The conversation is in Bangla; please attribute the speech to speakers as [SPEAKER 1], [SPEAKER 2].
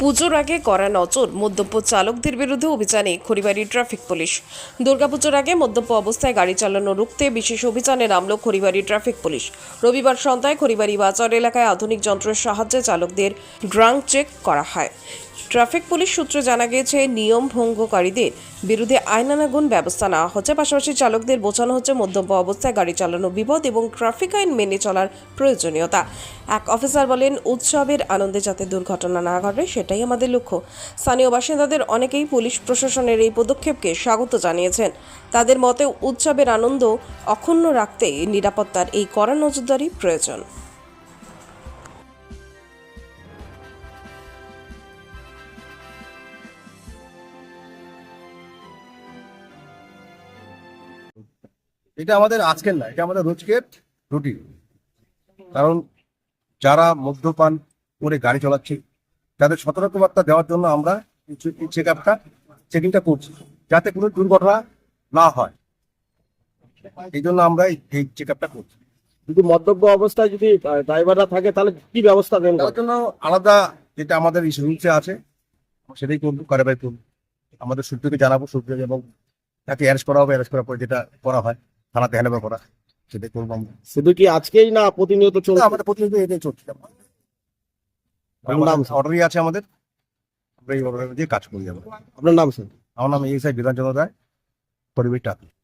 [SPEAKER 1] পুজোর আগে করা নজর মদ্যপ চালকদের বিরুদ্ধে অভিযানে খড়িবাড়ি ট্রাফিক পুলিশ। দুর্গাপুজোর আগে মদ্যপ অবস্থায় গাড়ি চালানো রুখতে বিশেষ অভিযানে নামল খড়িবাড়ি ট্রাফিক পুলিশ। রবিবার সন্ধ্যায় খড়িবাড়ি বাজার এলাকায় আধুনিক যন্ত্রের সাহায্যে চালকদের ড্রাঙ্ক চেক করা হয়। ট্রাফিক পুলিশ সূত্রে জানা গিয়েছে, নিয়ম ভঙ্গকারীদের বিরুদ্ধে আইনানুগুণ ব্যবস্থা নেওয়া হচ্ছে। পাশাপাশি চালকদের বোঝানো হচ্ছে, মদ্যপ অবস্থায় গাড়ি চালানো বিপদ এবং ট্রাফিক আইন মেনে চলার প্রয়োজনীয়তা। এক অফিসার বলেন, উৎসবের আনন্দে যাতে দুর্ঘটনা না ঘটে সেটাই আমাদের লক্ষ্য। স্থানীয় বাসিন্দাদের অনেকেই পুলিশ প্রশাসনের এই পদক্ষেপকে স্বাগত জানিয়েছেন। তাদের মতে, উৎসবের আনন্দ অক্ষুণ্ণ রাখতে নিরাপত্তার এই কড়া নজরদারি প্রয়োজন।
[SPEAKER 2] এটা আমাদের আজকের না, এটা আমাদের রোজকের রুটিন। কারণ যারা মদ্যপান করে গাড়ি চালাচ্ছে তাদের সতর্কবার্তা দেওয়ার জন্য আমরা এই চেক আপটা চেকিংটা করছি যাতে কোনো দুর্ঘটনা না হয়। এই জন্য আমরা এই- চেক আপটা করছি।
[SPEAKER 3] যদি মদ্যপ অবস্থায় যদি ড্রাইভাররা থাকে তাহলে কি ব্যবস্থা দেন
[SPEAKER 2] তার জন্য আলাদা যেটা আমাদের রুলসে আছে সেটাই করব কারবাই করব। আমাদের সূর্যকে জানাব সূর্য এবং তাকে অ্যারেস্ট করা হবে অ্যারেস্ট করার পর যেটা করা হয় থানাতে হ্যান্ড করা সেটাই করব আমরা।
[SPEAKER 3] শুধু কি আজকেই না প্রতিনিয়ত চলছে?
[SPEAKER 2] আমাদের প্রতিনিয়ত এটাই চলছে।
[SPEAKER 3] নাম স্যার?
[SPEAKER 2] অর্ডারই আছে আমাদের? আমরা এই অর্ডার দিয়ে কাজ করি আমরা।
[SPEAKER 3] আপনার নাম স্যার?
[SPEAKER 2] আমার নাম এস আই বিধানচন্দ্র রায় পরিবেশটা টাকা